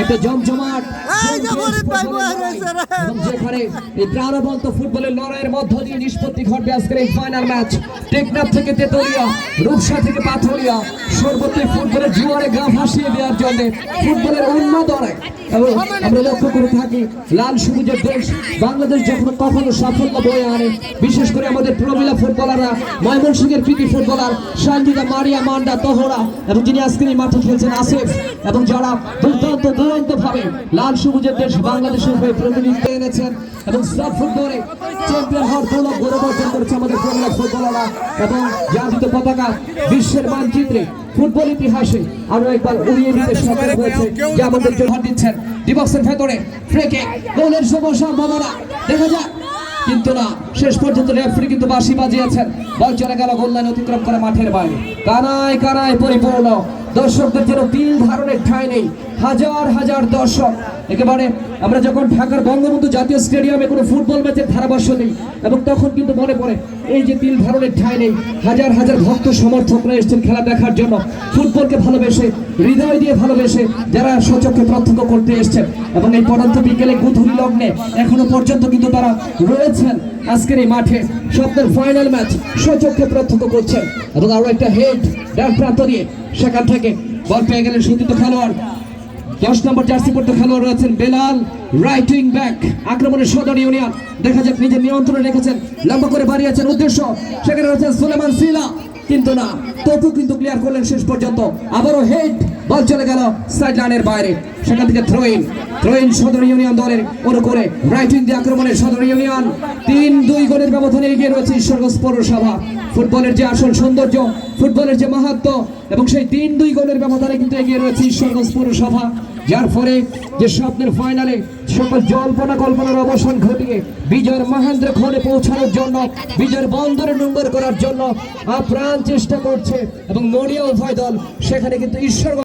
একটা জমজমাট যেখানে এই প্রাণবন্ত ফুটবলের লড়াইয়ের মধ্য দিয়ে নিষ্পত্তি ঘটবে আজকের এই ফাইনাল ম্যাচ টেকনাফ থেকে তেতুলিয়া রূপসা থেকে পাথরিয়া সর্বত্রই ফুটবলের জুয়ারে গা ভাসিয়ে দেওয়ার জন্য ফুটবলের উন্মাদনায় এবং আমরা লক্ষ্য করে থাকি, লাল সবুজের দেশ, বাংলাদেশ যখন কখনো সাফল্য বয়ে আনে, বিশেষ করে আমাদের প্রমিলা ফুটবলাররা, ময়মনসিংহের কৃতি ফুটবলার সঞ্জিতা মারিয়া, মান্ডা, তোহরা, এবং যিনি আজকের এই মাঠে খেলছেন আসিফ, এবং যারা দুর্দান্ত দুরন্ত ভাবে লাল সবুজের দেশ বাংলাদেশের হয়ে প্রতিনিধিত্ব এনেছেন, এবং সব ফুটবলে চ্যাম্পিয়ন হওয়ার গৌরব অর্জন করেছে আমাদের প্রমিলা ফুটবলাররা এবং জাতীয় পতাকা বিশ্বের মানচিত্রে ফুটবল ইতিহাসে আরও একবার উড়িয়ে দিতে সফল হয়েছে, যে আমাদের জন্য দিচ্ছেন। ডিবক্সের ভেতরে ফ্রেকে গোলের সমস্যা সম্ভাবনা, দেখা যাক। কিন্তু না, শেষ পর্যন্ত রেফারি কিন্তু বাঁশি বাজিয়েছেন। বল চলে গেল গোল লাইন অতিক্রম করে মাঠের বাইরে। কানায় কানায় পরিপূর্ণ। দর্শকদের যেন তিল ধারণের ঠাঁই নেই। হাজার হাজার দর্শক। একেবারে আমরা যখন ঢাকার বঙ্গবন্ধু জাতীয় স্টেডিয়ামে কোনো ফুটবল ম্যাচের ধারাভাষ্য নেই, এবং তখন কিন্তু মনে পড়ে, এই যে তিল ধারণের ঠাঁই নেই, হাজার হাজার ভক্ত সমর্থকরা এসেছেন খেলা দেখার জন্য। ফুটবলকে ভালোবেসে, হৃদয় দিয়ে ভালোবেসে যারা সচক্ষে প্রত্যক্ষ করতে এসেছেন, এবং এই পড়ন্ত বিকেলে গুধুরি লগ্নে এখনও পর্যন্ত কিন্তু তারা রয়েছেন আজকের এই মাঠে। স্বপ্নের ফাইনাল ম্যাচ সচক্ষে প্রত্যক্ষ করছেন। এবং আরও একটা হেড ডান প্রান্ত দিয়ে সেখান থেকে বল পেয়ে গেলেন সুদিত খেলোয়াড়। দশ নম্বর জার্সি পড়তে খেলোয়াড় রয়েছেন বেলাল রাইট উইং ব্যাক আক্রমণের সদর ইউনিয়ন দেখা যাক নিজের নিয়ন্ত্রণে রেখেছেন, লম্বা করে বাড়িয়েছেন উদ্দেশ্য। সেখানে রয়েছেন সুলেমান সিলা। কিন্তু না, তবু কিন্তু ক্লিয়ার করলেন শেষ পর্যন্ত। আবারও হেড বল চলে গেল সাইড লাইনের বাইরে। সেখান থেকে থ্রোইন থ্রোইন সদর ইউনিয়ন দলের অনুকূলে রাইট উইং দিয়ে আক্রমণের সদর ইউনিয়ন। তিন দুই গোলের ব্যবধানে এগিয়ে রয়েছে ঈশ্বরগঞ্জ পৌরসভা। ফুটবলের যে আসল সৌন্দর্য, ফুটবলের যে মাহাত্ম এবং সেই তিন দুই গোলের ব্যবধানে কিন্তু এগিয়ে রয়েছে ঈশ্বরগঞ্জ পৌরসভা। যার ফলে যে স্বপ্নের ফাইনালে সকল জল্পনা কল্পনার অবসান ঘটিয়ে বিজয়ের মহেন্দ্র খনে পৌঁছানোর জন্য, বিজয়ের বন্দরে নোংর করার জন্য আপ্রাণ চেষ্টা করছে এবং নড়িয়া উভয় দল সেখানে কিন্তু ঈশ্বর